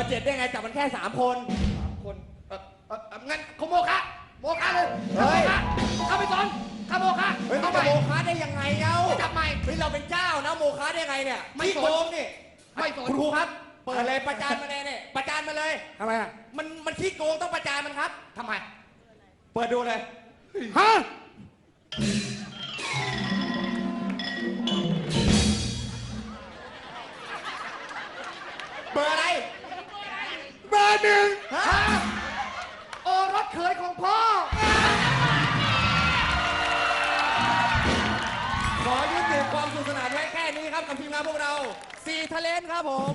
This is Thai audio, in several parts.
อร์เจ็ดได้ไงจับมันแค่สามคนสามคนเออเออเอองั้นเขาโมคะโมคะเลยเฮ้ยเข้าไปสอนเข้าโมคะเฮ้ยมันเข้าไปจะโมคะได้ยังไงเอ้าจับใหม่ เฮ้ยเราเป็นเจ้านะโมคะได้ไงเนี่ยไม่ขี้สน โกงนี่ไม่สนคุณครูครับ เปิดเลยประจานมาเลยเนี่ยประจานมาเลยทำไมอะมันมันขี้โกงต้องประจานมันครับทำไม เปิดดูเลย ฮะ พวกเราสี่ทะเลนครับผม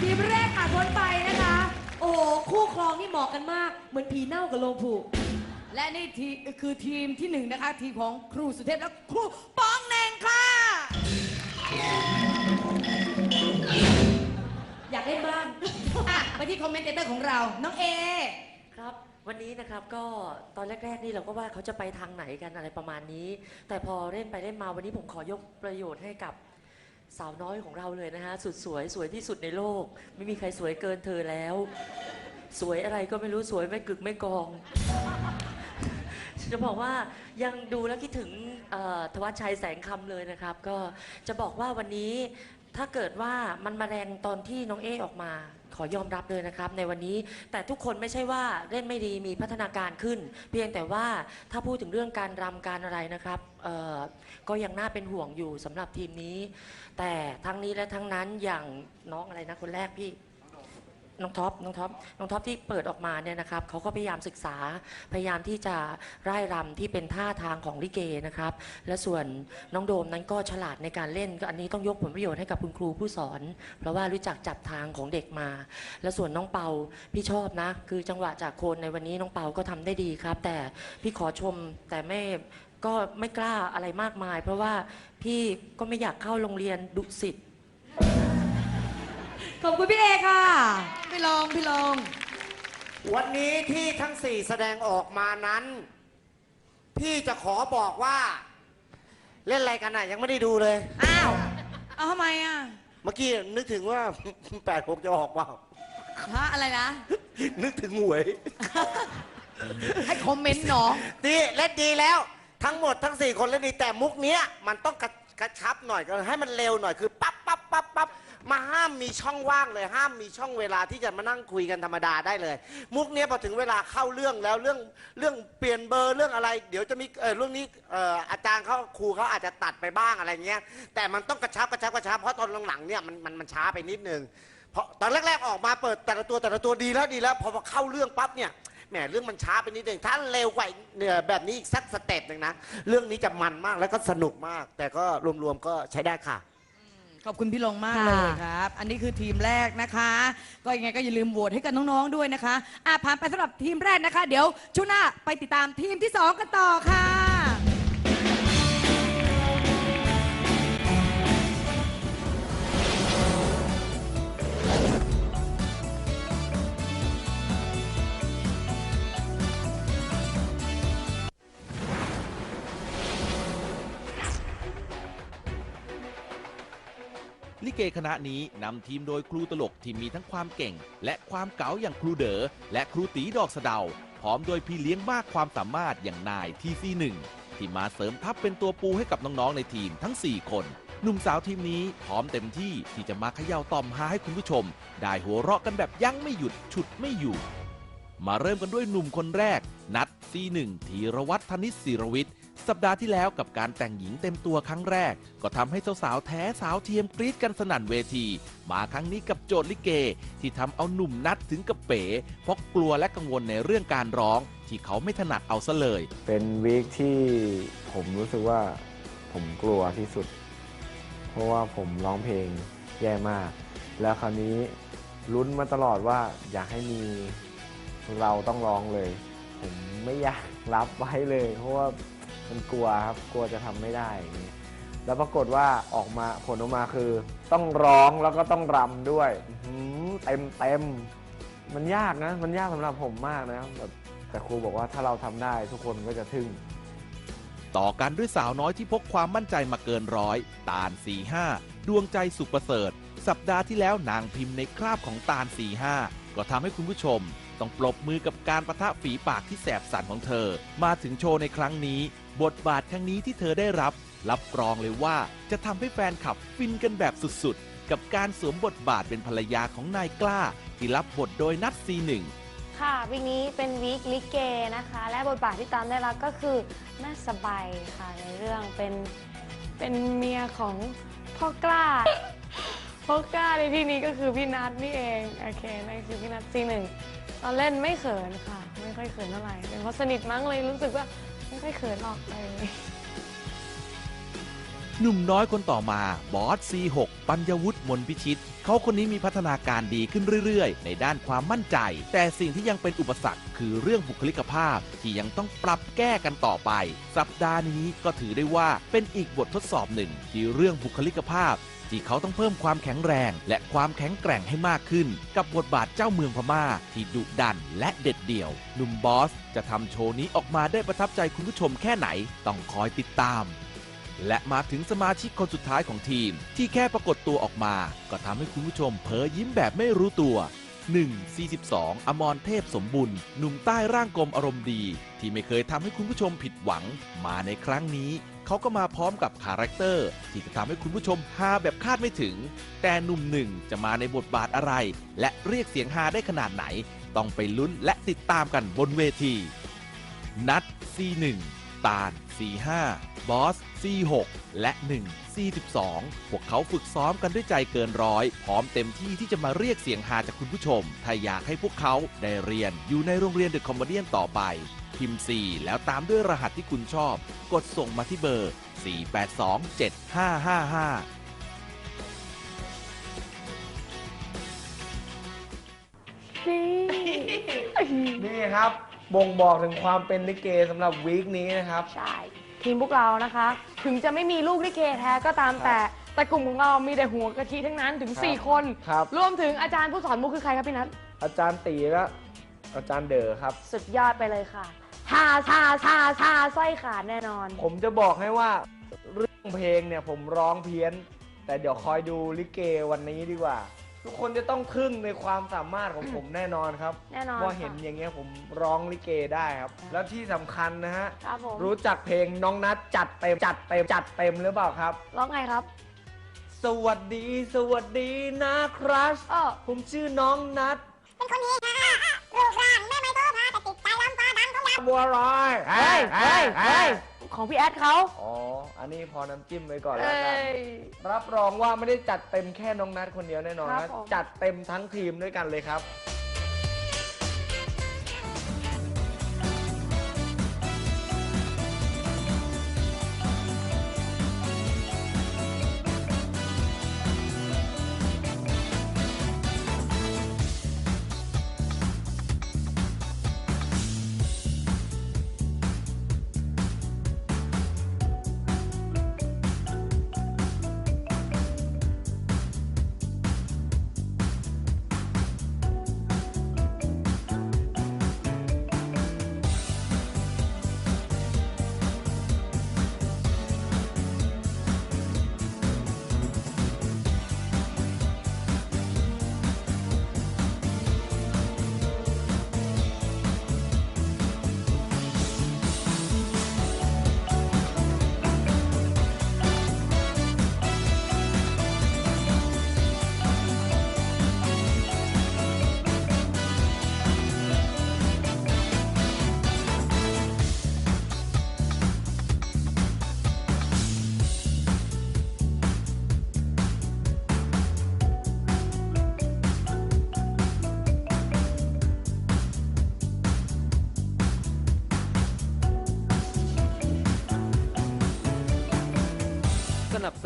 ทีมแรกผ่านพ้นไปนะคะ โอ้โหคู่ครองนี่เหมาะกันมาก เหมือนผีเน่ากับโลงผูก และนี่ทีคือทีมที่หนึ่งนะคะ ทีมของครูสุเทพและครูป้องเน่งค่ะ อยากเล่นบ้างอะไปที่คอมเมนเตอร์ของเรา น้องเอ ครับ วันนี้นะครับก็ตอนแรก ๆ นี่เราก็ว่าเขาจะไปทางไหนกันอะไรประมาณนี้ แต่พอเล่นไปเล่นมาวันนี้ผมขอยกประโยชน์ให้กับสาวน้อยของเราเลยนะฮะสุดสวยสวยที่สุดในโลก ไม่มีใครสวยเกินเธอแล้ว สวยอะไรก็ไม่รู้สวยไม่กึกไม่กองจะบอกว่ายังดูแล้วคิดถึงเอ่อธวัชชัยแสงคำเลยนะครับ ก็จะบอกว่าวันนี้ถ้าเกิดว่ามันมาแรงตอนที่น้องเอออกมา ขอยอมรับเลยนะครับ ในวันนี้แต่ทุกคนไม่ใช่ว่าเล่นไม่ดีมีพัฒนาการขึ้น เพียงแต่ว่าถ้าพูดถึงเรื่องการรำการอะไรนะครับเอ่อก็ยังน่าเป็นห่วงอยู่สำหรับทีมนี้ แต่ทั้งนี้และทั้งนั้นอย่างน้องอะไรนะคนแรกพี่ น้องท็อปน้องท็อปน้องท็อปที่เปิดออกมาเนี่ยนะครับเขาก็พยายามศึกษาพยายามที่จะร่ายรำที่เป็นท่าทางของลิเกนะครับ และส่วนน้องโดมนั้นก็ฉลาดในการเล่นก็อันนี้ต้องยกผลประโยชน์ให้กับคุณครูผู้สอน เพราะว่ารู้จักจับทางของเด็กมา และส่วนน้องเปาพี่ชอบนะ คือจังหวะจากโคนในวันนี้น้องเปาก็ทำได้ดีครับ แต่พี่ขอชมแต่ไม่ก็ไม่กล้าอะไรมากมาย เพราะว่าพี่ก็ไม่อยากเข้าโรงเรียนดุสิต ขอบคุณพี่เอค่ะ วันนี้ที่ทั้งสี่แสดงออกมานั้น พี่จะขอบอกว่า เล่นอะไรกันน่ะ ยังไม่ได้ดูเลย อ้าว เอาทำไมอะเมื่อกี้นึกถึงว่า แปดหกจะออกเปล่าฮะอะไรนะ นึกถึงหวยให้คอมเมนต์เนาะดีเล่นดีแล้ว ทั้งหมดทั้งสี่คนเล่นดีแต่มุกเนี้ย มันต้องกระกระชับหน่อยก็ให้มันเร็วหน่อยคือปั๊บปั๊บปั๊บปั๊บมาห้ามมีช่องว่างเลย ห้ามมีช่องเวลาที่จะมานั่งคุยกันธรรมดาได้เลย มุกเนี้ยพอถึงเวลาเข้าเรื่องแล้วเรื่องเรื่องเปลี่ยนเบอร์เรื่องอะไร เดี๋ยวจะมีเออเรื่องนี้เอ่ออาจารย์เขาครูเขาอาจจะตัดไปบ้างอะไรเงี้ย แต่มันต้องกระชับกระชับกระชับเพราะตอนหลังๆเนี่ยมันมันมันช้าไปนิดนึงเพราะตอนแรกๆออกมาเปิดแต่ละตัวแต่ละตัวดีแล้วดีแล้วพอพอเข้าเรื่องปั๊บเนี่ยแหมเรื่องมันช้าไปนิดนึงถ้าเร็วกว่าเนี่ยแบบนี้อีกสักสเต็ปหนึ่งนะเรื่องนี้จะมันมากแล้วก็สนุกมาก แต่ก็รวมๆก็ใช้ได้ค่ะ ขอบคุณพี่ลงมากค่ะเลยครับ อันนี้คือทีมแรกนะคะ ก็ยังไงก็อย่าลืมโหวตให้กับน้องๆด้วยนะคะอะผ่านไปสำหรับทีมแรกนะคะ เดี๋ยวช่วงหน้าไปติดตามทีมที่สองกันต่อค่ะ ลิเกคณะนี้นำทีมโดยครูตลกที่มีทั้งความเก่ง และความเก๋าอย่างครูเดอ๋อและครูตีดอกสะเดา พร้อมโดยพี่เลี้ยงมากความสามารถอย่างนายทีซีหนึ่งที่มาเสริมทัพเป็นตัวปูให้กับน้องๆในทีมทั้ง 4 คนหนุ่มสาวทีมนี้พร้อมเต็มที่ที่จะมาเขย่าต่อมหาให้คุณผู้ชม ได้หัวเราะกันแบบยั้งไม่หยุดฉุดไม่อยู่ มาเริ่มกันด้วยหนุ่มคนแรก นัดซีหนึ่งธีรวัฒน์ธนิตศิรวิทย์ สัปดาห์ที่แล้วกับการแต่งหญิงเต็มตัวครั้งแรก ก็ทำให้สาวๆแท้สาวเทียมกรี๊ดกันสนั่นเวที มาครั้งนี้กับโจทย์ลิเก ที่ทำเอาหนุ่มนัดถึงกับเป๋เพราะกลัวและกังวลในเรื่องการร้อง ที่เขาไม่ถนัดเอาซะเลย เป็นวีคที่ผมรู้สึกว่าผมกลัวที่สุด เพราะว่าผมร้องเพลงแย่มาก แล้วคราวนี้ลุ้นมาตลอดว่าอยากให้มีเราต้องร้องเลย ผมไม่อยากรับไว้เลย เพราะว่า มันกลัวครับกลัวจะทำไม่ได้อย่างนี้แล้วปรากฏว่าออกมาผลออกมาคือ ต้องร้องแล้วก็ต้องรำด้วยเต็มเต็มมันยากนะ มันยากสำหรับผมมากนะแบบแต่ครูบอกว่าถ้าเราทำได้ทุกคนก็จะทึ่ง ต่อกันด้วยสาวน้อยที่พกความมั่นใจมาเกินร้อย ตาล 45 ดวงใจสุขประเสริฐ สัปดาห์ที่แล้วนางพิมพ์ในคราบของตาล 45 ก็ทำให้คุณผู้ชม ต้องปรบมือกับการประทะฝีปากที่แสบสันของเธอ มาถึงโชว์ในครั้งนี้ บทบาทครั้งนี้ที่เธอได้รับ รับรองเลยว่าจะทำให้แฟนคลับฟินกันแบบสุดๆ กับการสวมบทบาทเป็นภรรยาของนายกล้า ที่รับบทโดยนัทซีหนึ่งค่ะวีคนี้เป็นวีคลิเกนะคะ และบทบาทที่ตามได้รับก็คือแม่สบายค่ะในเรื่องเป็นเป็นเมียของพ่อกล้า พ่อกล้าในที่นี้ก็คือพี่นัทนี่เองโอเคนั่นคือพี่นัทซีหนึ่งตอนเล่นไม่เขินค่ะ ไม่ค่อยเขินเท่าไหร่เป็นเพราะสนิทมั้งเลยรู้สึกว่า ไม่ค่อยเขินหรอกเลย หนุ่มน้อยคนต่อมาบอส C6 ปัญญวุฒิมนพิชิต เขาคนนี้มีพัฒนาการดีขึ้นเรื่อยๆ ในด้านความมั่นใจ แต่สิ่งที่ยังเป็นอุปสรรค คือเรื่องบุคลิกภาพที่ยังต้องปรับแก้กันต่อไป สัปดาห์นี้ก็ถือได้ว่าเป็นอีกบททดสอบหนึ่ง ที่เรื่องบุคลิกภาพที่เขาต้องเพิ่มความแข็งแรง และความแข็งแกร่งให้มากขึ้น กับบทบาทเจ้าเมืองพม่า ที่ดุดันและเด็ดเดี่ยวหนุ่มบอส จะทำโชว์นี้ออกมาได้ประทับใจคุณผู้ชมแค่ไหน ต้องคอยติดตาม และมาถึงสมาชิกคนสุดท้ายของทีม ที่แค่ปรากฏตัวออกมา ก็ทำให้คุณผู้ชมเผยยิ้มแบบไม่รู้ตัว 1 42 อมรเทพสมบุญหนุ่มใต้ร่างกลมอารมณ์ดี ที่ไม่เคยทำให้คุณผู้ชมผิดหวัง มาในครั้งนี้ เขาก็มาพร้อมกับคาแรคเตอร์ ที่จะทำให้คุณผู้ชมฮาแบบคาดไม่ถึง แต่หนุ่มหนึ่งจะมาในบทบาทอะไร และเรียกเสียงฮาได้ขนาดไหน ต้องไปลุ้นและติดตามกันบนเวที นัด C1 ตาล C5 บอส C6 และ1 C12 พวกเขาฝึกซ้อมกันด้วยใจเกินร้อย พร้อมเต็มที่ที่จะมาเรียกเสียงฮาจากคุณผู้ชม ถ้าอยากให้พวกเขาได้เรียนอยู่ในโรงเรียนเดอะคอมเมดี้ต่อไป พิมพ์ 4 แล้วตามด้วยรหัสที่คุณชอบ กดส่งมาที่เบอร์ 4827555นี่ครับ บ่งบอกถึงความเป็นลิเกสำหรับวีคนี้นะครับ ใช่ทีมพวกเรานะคะ ถึงจะไม่มีลูกลิเกแท้ก็ตามแต่แต่กลุ่มของเรามีแต่หัวกะทิทั้งนั้นถึงครับ4คนครับ รวมถึงอาจารย์ผู้สอนมุกคือใครครับพี่นัทอาจารย์ตีและอาจารย์เด๋อครับ สุดยอดไปเลยค่ะชาชาชาชาสร้อยขาดแน่นอน ผมจะบอกให้ว่าเรื่องเพลงเนี่ยผมร้องเพี้ยน แต่เดี๋ยวคอยดูลิเกวันนี้ดีกว่า ทุกคนจะต้องทึ่งในความสามารถของผมแน่นอนครับแน่นอนว่าเห็นค่ะอย่างเงี้ยผมร้องลิเกได้ครับ แล้วที่สำคัญนะฮะครับผม รู้จักเพลงน้องนัดจัดเต็มจัดเต็มจัดเต็มหรือเปล่าครับ ร้องไงครับสวัสดี สวัสดีนะครัชเออผมชื่อน้องนัดเป็นคนนี้ค่ะรูปร่างแม่ไม่โตพาแต่ติดใจล้ำฟ้าดังทุกอย่างบัวลอยเฮ้ยเฮ้ยเฮ้ยของพี่แอดเขาอ๋อ อันนี้พอน้ำจิ้มไว้ก่อนเอแล้วกัน้ยรับรองว่าไม่ได้จัดเต็มแค่น้องนัดคนเดียวแน่นอนครันะบผม จัดเต็มทั้งทีมด้วยกันเลยครับ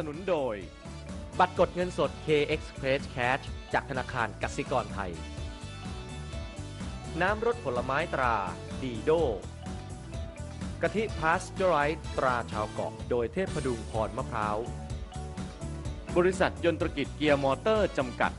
สนุนโดย บัตรกดเงินสด K Express Cash จากธนาคารกสิกรไทย น้ำรสผลไม้ตราดีโดกะทิพาสเจอไรต์ตราชาวเกาะ โดยเทพพดุงพรมะพร้าว บริษัทยนตรกิจเกียร์มอเตอร์จำกัด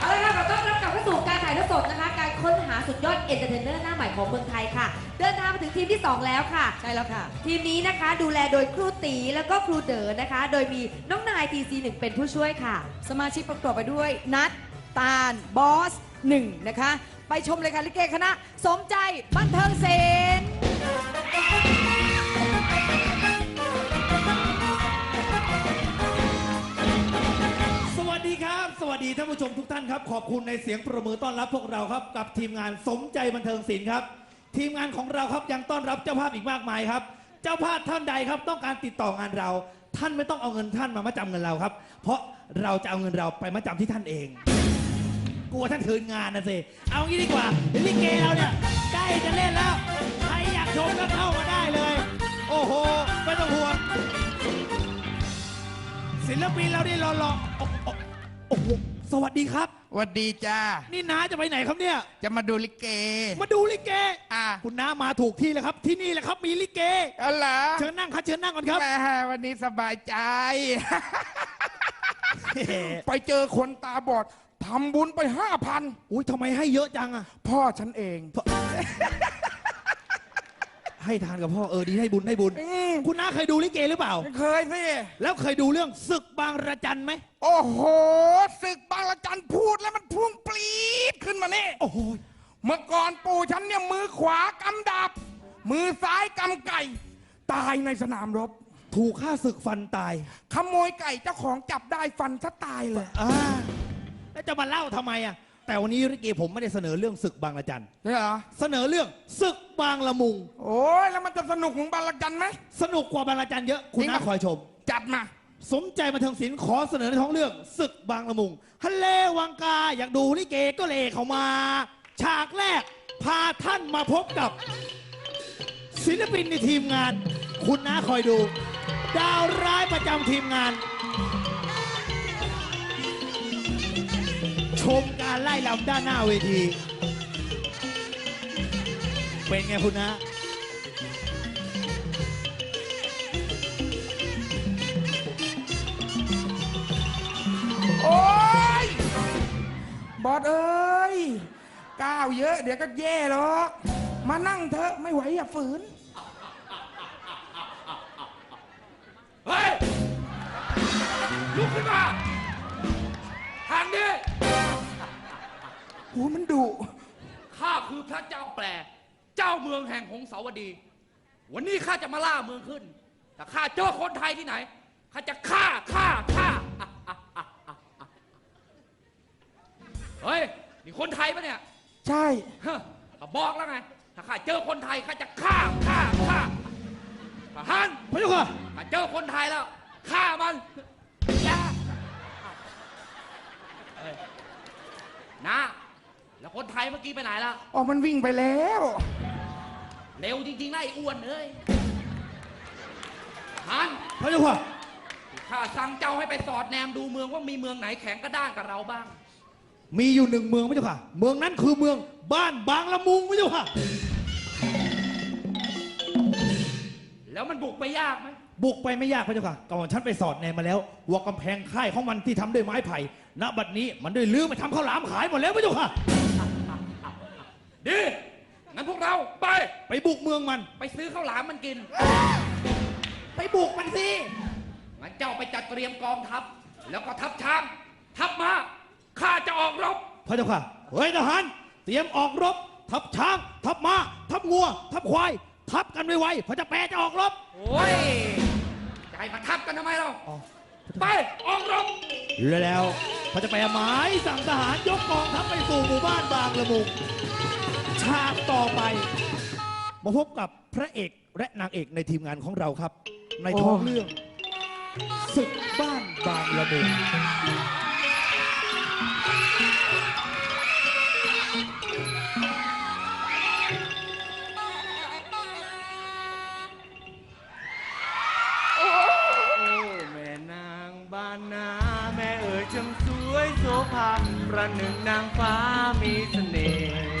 เอาละค่ะขอต้อนรับกลับเข้าสู่การถ่ายทอดสดนะคะ คค้นหาสุดยอดเอนเตอร์เทนเนอร์หน้าใหม่ของเมืองไทยค่ะ เดินทางมาถึงทีมที่ 2 แล้วค่ะ ใช่แล้วค่ะ ทีมนี้นะคะดูแลโดยครูตีแล้วก็ครูเด๋อนะคะ โดยมีน้องนายทีซีหนึ่งเป็นผู้ช่วยค่ะ สมาชิกประกอบไปด้วยนัทตาลบอสหนึ่งนะคะ ไปชมเลยค่ะลิเกคณะ สมใจบันเทิงศิลป์ ดีครับ สวัสดีท่านผู้ชมทุกท่านครับ ขอบคุณในเสียงประมือต้อนรับพวกเราครับ กับทีมงานสมใจบันเทิงศิลป์ครับ ทีมงานของเราครับยังต้อนรับเจ้าภาพอีกมากมายครับ เจ้าภาพท่านใดครับ ต้องการติดต่องานเรา ท่านไม่ต้องเอาเงินท่านมามาจำเงินเราครับ เพราะเราจะเอาเงินเราไปมาจำที่ท่านเอง กลัวท่านคืนงานนะสิเอางี้ดีกว่าลิเกเราเนี่ยใกล้จะเล่นแล้วใครอยากชมก็เข้ามาได้เลย โอ้โหไม่ต้องห่วงศิลปินเราได้รอรอ โอ้โอ้โอ้โหสวัสดีครับสวัสดีจ้า นี่น้าจะไปไหนครับเนี่ย จะมาดูลิเก มาดูลิเก อ่าคุณน้ามาถูกที่แล้วครับ ที่นี่แหละครับมีลิเก เอาเหรอเชิญนั่งครับเชิญนั่งก่อนครับ แหมวันนี้สบายใจ ไปเจอคนตาบอดทำบุญไปห้าพันอุ้ยทำไมให้เยอะจังอะพ่อฉันเอง ให้ทานกับพ่อเออดีให้บุญให้บุญ อืมคุณน้าเคยดูลิเกหรือเปล่า เคยสิ แล้วเคยดูเรื่องศึกบางระจันไหมโอ้โหศึกบางละจันพูดแล้วมันพุ่งปรี๊ดขึ้นมานี่ โอ้โหเมื่อก่อนปู่ฉันเนี่ยมือขวากำดาบ มือซ้ายกำไก่ ตายในสนามรบ ถูกฆ่าศึกฟันตายขโมยไก่เจ้าของจับได้ฟันซะตายเลย อ่าแล้วจะมาเล่าทำไมอะ แต่วันนี้ลิเกผมไม่ได้เสนอเรื่องศึกบางระจันเนี่ยเหรอ เสนอเรื่องศึกบางละมุง โอ้ยแล้วมันจะสนุกของบางละจันไหม สนุกกว่าบางระจันเยอะ คุณจริงน้าปะ คอยชม จัดมา สมใจบันเทิงศิลป์ขอเสนอในท้องเรื่องศึกบางละมุง ฮัลเลวังกาอยากดูลิเกก็เลเข้ามา ฉากแรกพาท่านมาพบกับ ศิลปินในทีมงาน คุณน้าคอยดู ดาวร้ายประจำทีมงาน ชมการไล่ลำด้านหน้าเวที เป็นไงคุณนะ โอ้ย บอดเอ้ย ก้าวเยอะ เดี๋ยวก็แย่หรอก มานั่งเถอะไม่ไหวอย่าฝืน เฮ้ย ลุกขึ้นมา ทางนี้ โหมันดุข้าคือพระเจ้าแปลเจ้าเมืองแห่งหงสาวดี วันนี้ข้าจะมาล่าเมืองขึ้น แต่ข้าเจอคนไทยที่ไหน ข้าจะฆ่าฆ่าฆ่าอะอะอะอะอะเฮ้ย นี่คนไทยปะเนี่ยใช่ ฮะก็บอกแล้วไง ถ้าข้าเจอคนไทยข้าจะฆ่าฆ่าฆ่าทหารพระเจ้าค่ะข้าเจอคนไทยแล้วฆ่ามันอย่าเฮ้ยนะ แล้วคนไทยเมื่อกี้ไปไหนล่ะ อ๋อมันวิ่งไปแล้ว เร็วจริงๆนะไอ้อ้วนเอ้ยฮันพระเจ้าค่ะข้าสั่งเจ้าให้ไปสอดแนมดูเมืองว่ามีเมืองไหนแข็งกระด้างกับเราบ้าง มีอยู่หนึ่งเมืองพระเจ้าค่ะ เมืองนั้นคือเมืองบ้านบางละมุงพระเจ้าค่ะ แล้วมันบุกไปยากไหมบุกไปไม่ยากพระเจ้าค่ะก่อนฉันไปสอดแนมมาแล้วว่ากำแพงค่ายของมันที่ทำด้วยไม้ไผ่ณบัดนี้มันได้ลื้อมาทำข้าวหลามขายหมดแล้วพระเจ้าค่ะ ดีงั้นพวกเราไปไปบุกเมืองมัน ไปซื้อข้าวหลามมันกิน ไปบุกมันสิงั้นเจ้าไปจัดเตรียมกองทัพ แล้วก็ทัพช้าง ทัพม้าข้าจะออกรบพระเจ้าค่ะเฮ้ยทหาร เตรียมออกรบ ทัพช้าง ทัพม้า ทัพงัว ทัพควาย ทัพกันไวๆพระเจ้าแปรจะออกรบ โอ้ยจะให้มาทับกันทำไมเรา อ๋อ ไปออกรบ แล้วพระเจ้าแปรหมายสั่งทหารยกกองทัพไปสู่หมู่บ้านบางละมุง ฉากต่อไป มาพบกับพระเอกและนางเอกในทีมงานของเราครับ ในท้องเรื่องศึกบ้านบางละมุงโอ้แม่นางบ้านนาแม่เอ๋ยช่างสวยโสภาประหนึ่งนางฟ้ามีเสน่ห์